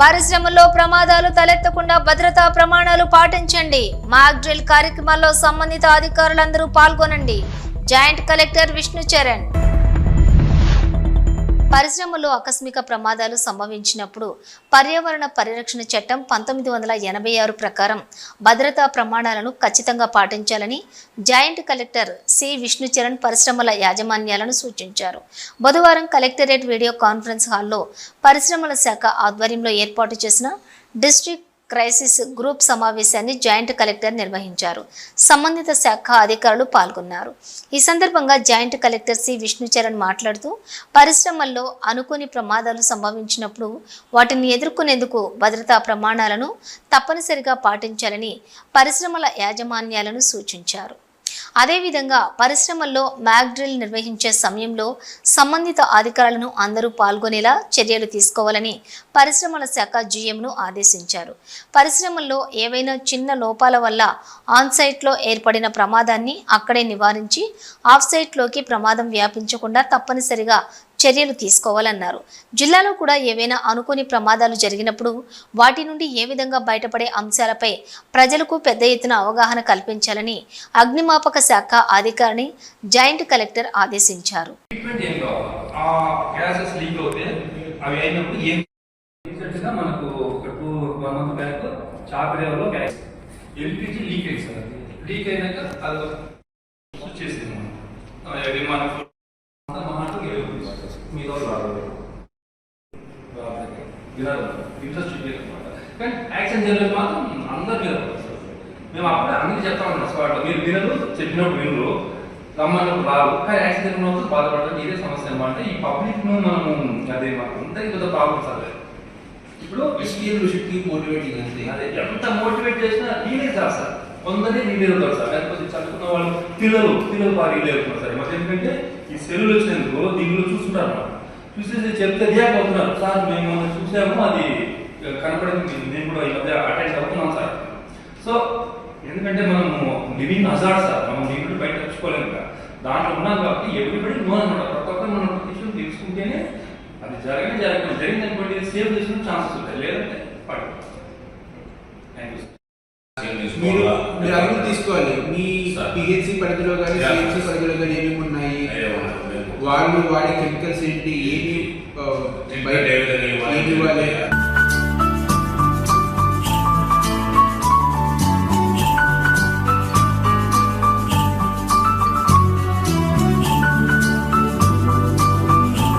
పరిశ్రమల్లో ప్రమాదాలు తలెత్తకుండా భద్రతా ప్రమాణాలు పాటించండి. మాక్ డ్రిల్ కార్యక్రమాల్లో సంబంధిత అధికారులందరూ పాల్గొనండి. జాయింట్ కలెక్టర్ విష్ణు చరణ్ పరిశ్రమలో ఆకస్మిక ప్రమాదాలు సంభవించినప్పుడు పర్యావరణ పరిరక్షణ చట్టం పంతొమ్మిది వందల ఎనభై ఆరు ప్రకారం భద్రతా ప్రమాణాలను ఖచ్చితంగా పాటించాలని జాయింట్ కలెక్టర్ సి విష్ణుచరణ్ పరిశ్రమల యాజమాన్యాలను సూచించారు. బుధవారం కలెక్టరేట్ వీడియో కాన్ఫరెన్స్ హాల్లో పరిశ్రమల శాఖ ఆధ్వర్యంలో ఏర్పాటు చేసిన డిస్ట్రిక్ట్ క్రైసిస్ గ్రూప్ సమావేశాన్ని జాయింట్ కలెక్టర్ నిర్వహించారు. సంబంధిత శాఖ అధికారులు పాల్గొన్నారు. ఈ సందర్భంగా జాయింట్ కలెక్టర్ సి. విష్ణుచరణ్ మాట్లాడుతూ పరిశ్రమల్లో అనుకోని ప్రమాదాలు సంభవించినప్పుడు వాటిని ఎదుర్కొనేందుకు భద్రతా ప్రమాణాలను తప్పనిసరిగా పాటించాలని పరిశ్రమల యాజమాన్యాలను సూచించారు. అదేవిధంగా పరిశ్రమల్లో మ్యాగ్డ్రిల్ నిర్వహించే సమయంలో సంబంధిత అధికారులను అందరూ పాల్గొనేలా చర్యలు తీసుకోవాలని పరిశ్రమల శాఖ జీఎంను ఆదేశించారు. పరిశ్రమల్లో ఏవైనా చిన్న లోపాల వల్ల ఆన్సైట్లో ఏర్పడిన ప్రమాదాన్ని అక్కడే నివారించి ఆఫ్ సైట్లోకి ప్రమాదం వ్యాపించకుండా తప్పనిసరిగా చర్యలు తీసుకోవాలన్నారు. జిల్లాలో కూడా ఏవైనా అనుకోని ప్రమాదాలు జరిగినప్పుడు వాటి నుండి ఏ విధంగా బయటపడే అంశాలపై ప్రజలకు పెద్ద ఎత్తున అవగాహన కల్పించాలని అగ్నిమాపక శాఖ అధికారిని జాయింట్ కలెక్టర్ ఆదేశించారు. మనకు ఒక టూ వన్ మంత్ బ్యాక్ చాకరేవలో ఎల్పిజి లీక్ అయింది సార్. లీక్ అయినాక అది చేసింది మనం వినాలి. ఇంట్రెస్ట్ చూపించాలన్నమాట కానీ యాక్షన్ జనరల్ మాత్రం అందరి మీద. మేము అప్పుడే అందరికీ చెప్తా ఉన్నాం స్పాట్ మీరు వినరు చెప్పినప్పుడు వినరు. రమ్మన్నప్పుడు రాదు కానీ యాక్షన్ జరిగినప్పుడు బాధపడడం ఇదే సమస్య అనమాట. ఈ పబ్లిక్ను మనము అదే మాకు అందరికీ పెద్ద ప్రాబ్లమ్ సార్ అది. ఇప్పుడు మోటివేటింగ్ అంతే అదే ఎంత మోటివేట్ చేసినా లీడర్ కాదు సార్. కొందరే లీడర్ అవుతారు సార్. లేకపోతే చదువుకున్న వాళ్ళు పిల్లలు పిల్లలు బాగా అవుతున్నారు సార్. మరి ఎందుకంటే ఈ సెల్లు వచ్చినందుకు దీనిలో చూస్తుంటారు చూసేసి చెప్తే రియాక్ట్ అవుతున్నారు సార్ మేము చూసాము అది కనపడింది నేను కూడా ఈ మధ్య అటెండ్ అవుతున్నాం సార్. సో ఎందుకంటే మనము లివింగ్ హజార్డ్ సార్. మనం దీని నుండి బయట తెచ్చుకోలేము కదా. దాంట్లో ఉన్నాం కాబట్టి ఎవ్రీబడి నో అనమాట. ప్రతి ఒక్కరు మనం విషయం తెలుసుకుంటేనే అది జరగని జరగదు జరిగింది అనుకోండి సేవ్ చేసుకునే ఛాన్సెస్ ఉంటాయి. లేదంటే పడుతుంది మీరు మీరు అదుపు తీసుకోవాలి. మీ. పిహెచ్సి పరిధిలో కానీ. సిహెచ్సి పరిధిలో కానీ ఏమేమి ఉన్నాయి? వాళ్ళు వాడే కెమికల్స్ ఏంటి? ఏమి బయట ఏమి ఇవ్వాలి?